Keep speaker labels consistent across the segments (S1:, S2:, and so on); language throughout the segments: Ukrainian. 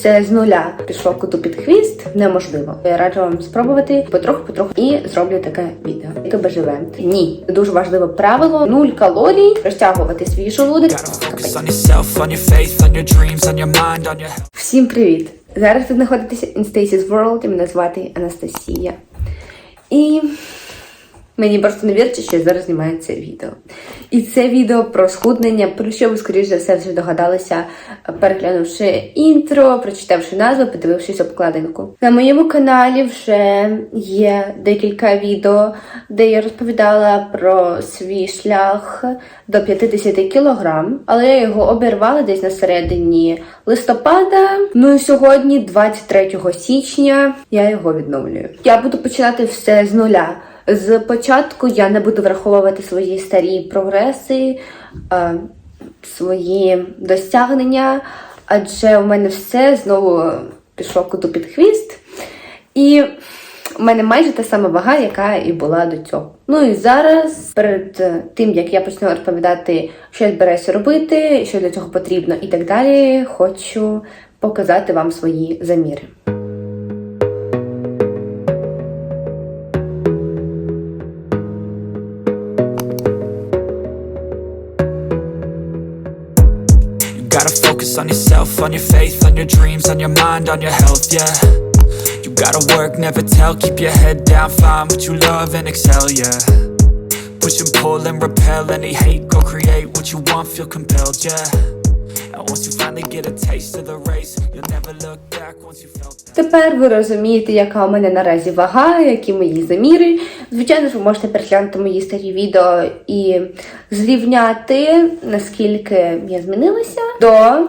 S1: все з нуля. Пішло коту під хвіст, неможливо. Я раджу вам спробувати потроху, потроху і зроблю таке відео. Яке живе. Ні, дуже важливе правило: нуль калорій, розтягувати свій
S2: health.
S1: Всім привіт! Зараз ви знаходитеся in Stacy's World, і мене звати Анастасія. І мені просто не віриться, що я зараз знімаю це відео. І це відео про схуднення, про що ви, скоріш за все, вже догадалися, переглянувши інтро, прочитавши назву, подивившись обкладинку. На моєму каналі вже є декілька відео, де я розповідала про свій шлях до 50 кілограм, але я його обірвала десь на середині листопада. Ну і сьогодні, 23 січня, я його відновлюю. Я буду починати все з нуля. З початку я не буду враховувати свої старі прогреси, е, свої досягнення, адже у мене все знову пішло коту під хвіст. І у мене майже та сама вага, яка і була до цього. Ну і зараз, перед тим як я почну розповідати, що я збираюся робити, що для цього потрібно і так далі, хочу показати вам свої заміри.
S2: On yourself, on your faith, on your dreams, on your mind, on your health, yeah. You gotta work, never tell, keep your head down, find what you love and excel, yeah. Push and pull and repel any hate, go create what you want, feel compelled, yeah. And once you finally get a taste of the race, you'll never look back once you felt.
S1: Тепер ви розумієте, яка у мене наразі вага, які мої заміри. Звичайно ж, ви можете переглянути мої старі відео і зрівняти, наскільки я змінилася до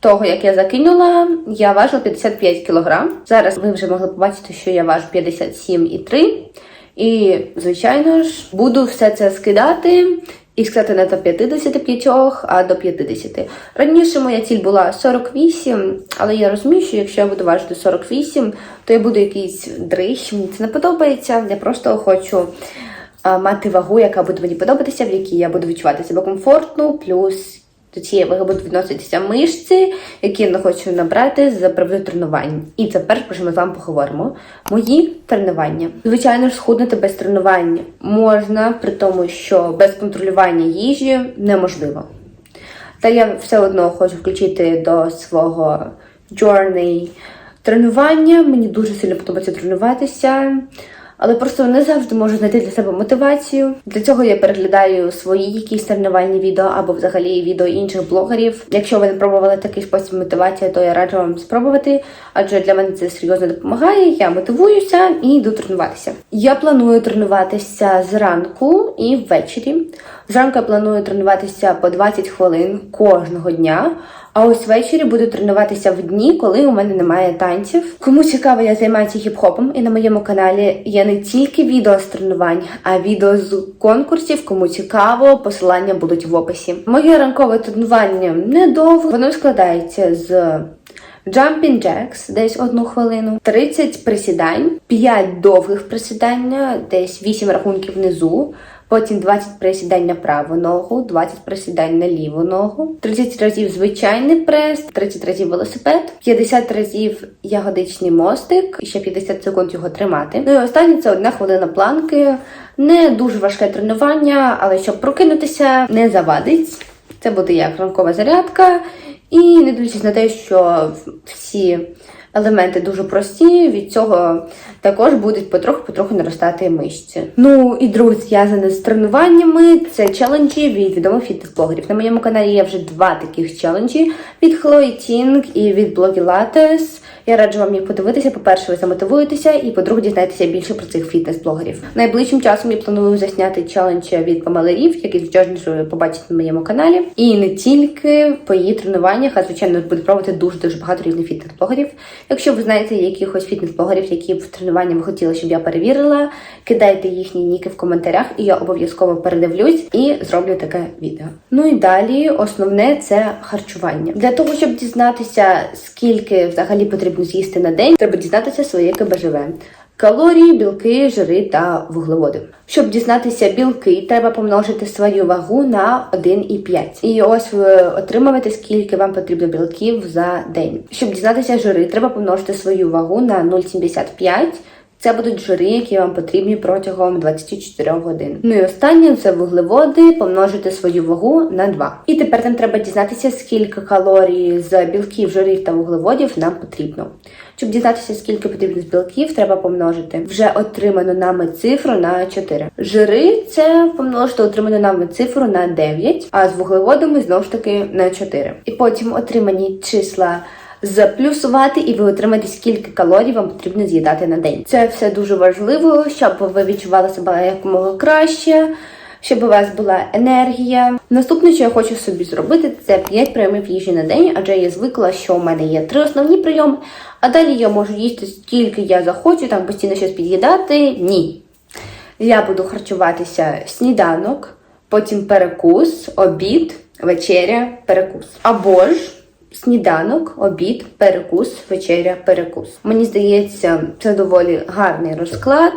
S1: того, як я закинула. Я важила 55 кг. Зараз ви вже могли побачити, що я важу 57,3 і, звичайно ж, буду все це скидати і сказати не до 55, а до 50. Раніше моя ціль була 48, але я розумію, що якщо я буду важити 48, то я буду якийсь дрищ, мені це не подобається. Я просто хочу мати вагу, яка буде мені подобатися, в якій я буду відчувати себе комфортно, плюс до цієї ваги будуть відноситися мишці, які я не хочу набрати за приводу тренувань. І це перше, про що ми з вами поговоримо. Мої тренування. Звичайно ж, схуднути без тренувань можна, при тому, що без контролювання їжі неможливо. Та я все одно хочу включити до свого journey тренування. Мені дуже сильно подобається тренуватися. Але просто не завжди можу знайти для себе мотивацію. Для цього я переглядаю свої якісь тренувальні відео або взагалі відео інших блогерів. Якщо ви не пробували такий спосіб мотивації, то я раджу вам спробувати, адже для мене це серйозно допомагає. Я мотивуюся і йду тренуватися. Я планую тренуватися зранку і ввечері. Зранку я планую тренуватися по 20 хвилин кожного дня. А ось ввечері буду тренуватися в дні, коли у мене немає танців. Кому цікаво, я займаюся хіп-хопом, і на моєму каналі є не тільки відео з тренувань, а відео з конкурсів. Кому цікаво, посилання будуть в описі. Моє ранкове тренування недовго, воно складається з. Jumping jacks десь одну хвилину, 30 присідань, 5 довгих присідання, десь 8 рахунків внизу, потім 20 присідань на праву ногу, 20 присідань на ліву ногу, 30 разів звичайний прес, 30 разів велосипед, 50 разів ягодичний мостик, і ще 50 секунд його тримати. Ну і останнє це одна хвилина планки. Не дуже важке тренування, але щоб прокинутися, не завадить. Це буде як ранкова зарядка. І не дивлячись на те, що всі елементи дуже прості, від цього також будуть потроху-потроху наростати мишці. Ну і друге зв'язане з тренуваннями це челенджі від відомих фітнес-блогерів. На моєму каналі є вже два таких челенджі від Хлої Тінг і від блогі Латес. Я раджу вам їх подивитися. По-перше, ви замотивуєтеся, і по-друге, дізнаєтеся більше про цих фітнес-блогерів. Найближчим часом я планую засняти челендж від Памели Рів, який звичайно побачите на моєму каналі. І не тільки по її тренуваннях, а звичайно буду пробувати дуже дуже багато різних фітнес-блогерів. Якщо ви знаєте якихось фітнес-блогерів, які в тренуванні ви хотіли, щоб я перевірила, кидайте їхні ніки в коментарях, і я обов'язково передивлюсь і зроблю таке відео. Ну і далі основне це харчування. Для того, щоб дізнатися, скільки взагалі потрібно з'їсти на день, треба дізнатися своє КБЖВ. Калорії, білки, жири та вуглеводи. Щоб дізнатися білки, треба помножити свою вагу на 1,5. І ось ви отримуєте, скільки вам потрібно білків за день. Щоб дізнатися жири, треба помножити свою вагу на 0,75. Це будуть жири, які вам потрібні протягом 24 годин. Ну і останнє це вуглеводи, помножити свою вагу на 2. І тепер нам треба дізнатися, скільки калорій з білків, жирів та вуглеводів нам потрібно. Щоб дізнатися, скільки потрібно з білків, треба помножити вже отриману нами цифру на 4. Жири це помножити отриману нами цифру на 9, а з вуглеводами знову ж таки на 4. І потім отримані числа заплюсувати, і ви отримаєте, скільки калорій вам потрібно з'їдати на день. Це все дуже важливо, щоб ви відчували себе якомога краще. Щоб у вас була енергія. Наступне, що я хочу собі зробити, це 5 прийомів їжі на день, адже я звикла, що у мене є три основні прийоми, а далі я можу їсти скільки я захочу, там постійно щось під'їдати. Ні. Я буду харчуватися сніданок, потім перекус, обід, вечеря, перекус. Або ж сніданок, обід, перекус, вечеря, перекус. Мені здається, це доволі гарний розклад.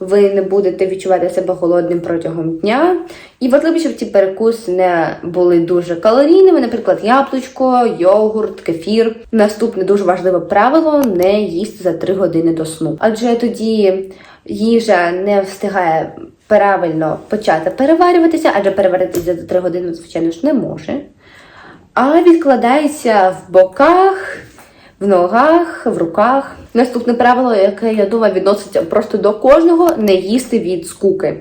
S1: Ви не будете відчувати себе голодним протягом дня. І важливо, щоб ці перекуси не були дуже калорійними, наприклад, яблучко, йогурт, кефір. Наступне дуже важливе правило не їсти за 3 години до сну. Адже тоді їжа не встигає правильно почати переварюватися, адже переваритися за 3 години, звичайно ж, не може. А відкладається в боках, в ногах, в руках. Наступне правило, яке я думаю, відноситься просто до кожного не їсти від скуки.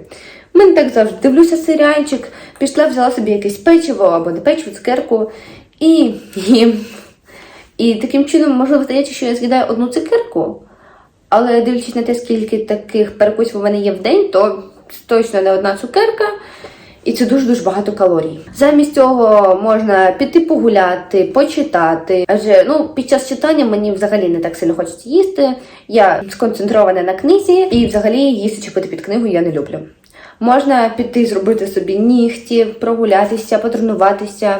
S1: Мене так завжди дивлюся серіальчик, пішла, взяла собі якесь печиво або не печиво, цукерку і їм. І таким чином, можливо, здається, що я з'їдаю одну цукерку, але дивлячись на те, скільки таких перекусів у мене є в день, то точно не одна цукерка. І це дуже-дуже багато калорій. Замість цього можна піти погуляти, почитати. Адже ну, під час читання мені взагалі не так сильно хочеться їсти. Я сконцентрована на книзі, і взагалі їсти чи пити під книгу я не люблю. Можна піти зробити собі нігті, прогулятися, потренуватися,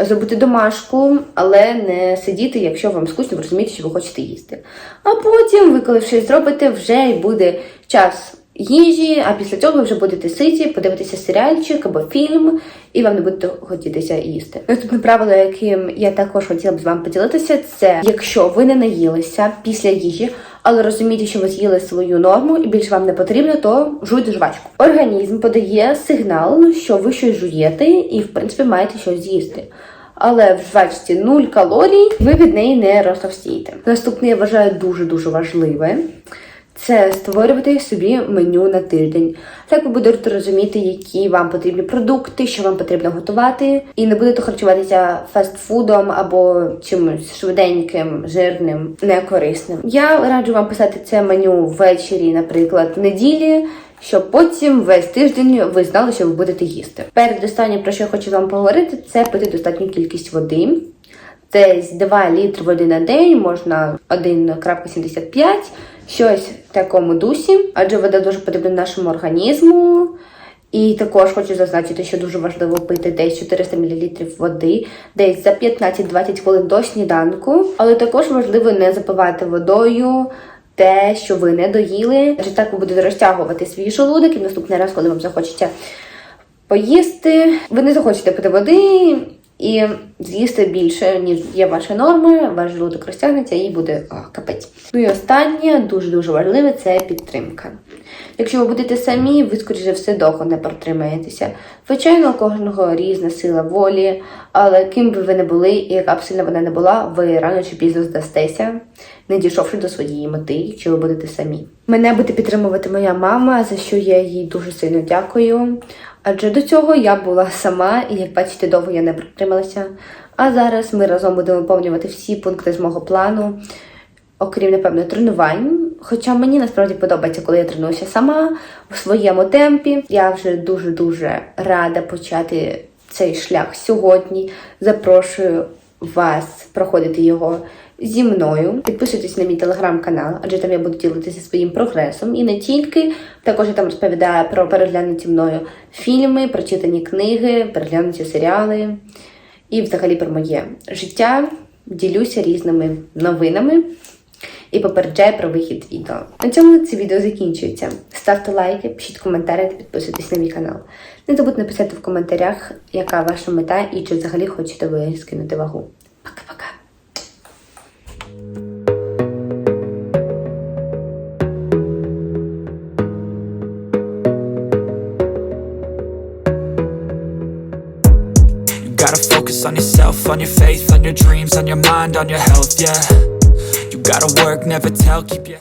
S1: зробити домашку, але не сидіти, якщо вам скучно, ви розумієте, що ви хочете їсти. А потім, ви коли щось зробите, вже й буде час їжі, а після цього ви вже будете ситі, подивитися серіальчик або фільм, і вам не буде хотітися їсти. Наступне правило, яким я також хотіла б з вами поділитися, це якщо ви не наїлися після їжі, але розумієте, що ви з'їли свою норму і більше вам не потрібно, то жуйте жвачку. Організм подає сигнал, що ви щось жуєте, і в принципі маєте щось з'їсти. Але в жвачці 0 калорій, ви від неї не розтовстієте. Наступне я вважаю дуже дуже важливе. Це створювати собі меню на тиждень. Так ви будете розуміти, які вам потрібні продукти, що вам потрібно готувати, і не будете харчуватися фастфудом або чимось швиденьким, жирним, некорисним. Я раджу вам писати це меню ввечері, наприклад, в неділі. Щоб потім весь тиждень ви знали, що ви будете їсти. Перед останнім, про що я хочу вам поговорити, це пити достатню кількість води. Десь 2 літри води на день, можна 1,75, щось в такому дусі, адже вода дуже потрібна нашому організму. І також хочу зазначити, що дуже важливо пити десь 400 мл води, десь за 15-20 хвилин до сніданку. Але також важливо не запивати водою те, що ви не доїли, адже так ви будете розтягувати свій желудок, і наступний раз, коли вам захочеться поїсти, ви не захочете пити води і з'їсти більше, ніж є ваша норма, ваш желудок розтягнеться і буде капець. Ну і останнє, дуже-дуже важливе, це підтримка. Якщо ви будете самі, ви, скоріше все, довго не протримаєтеся. Звичайно, у кожного різна сила волі, але ким би ви не були, і яка б сильна вона не була, ви рано чи пізно здастеся, не дійшовши до своєї мети, якщо ви будете самі. Мене буде підтримувати моя мама, за що я їй дуже сильно дякую. Адже до цього я була сама, і як бачите, довго я не протрималася. А зараз ми разом будемо виконувати всі пункти з мого плану, окрім, напевно, тренувань. Хоча мені насправді подобається, коли я тренуюся сама у своєму темпі. Я вже дуже-дуже рада почати цей шлях сьогодні. Запрошую вас проходити його зі мною. Підписуйтесь на мій телеграм-канал, адже там я буду ділитися своїм прогресом. І не тільки. Також я там розповідаю про переглянуті мною фільми, прочитані книги, переглянуті серіали і взагалі про моє життя. Ділюся різними новинами. і попереджає про вихід відео. На цьому це відео закінчується. Ставте лайки, пишіть коментарі та підписуйтесь на мій канал. Не забудьте написати в коментарях, яка ваша мета і чи взагалі хочете ви скинути вагу.
S2: On your faith, on your dreams, on your mind, on your health, yeah. You gotta work, never tell, keep your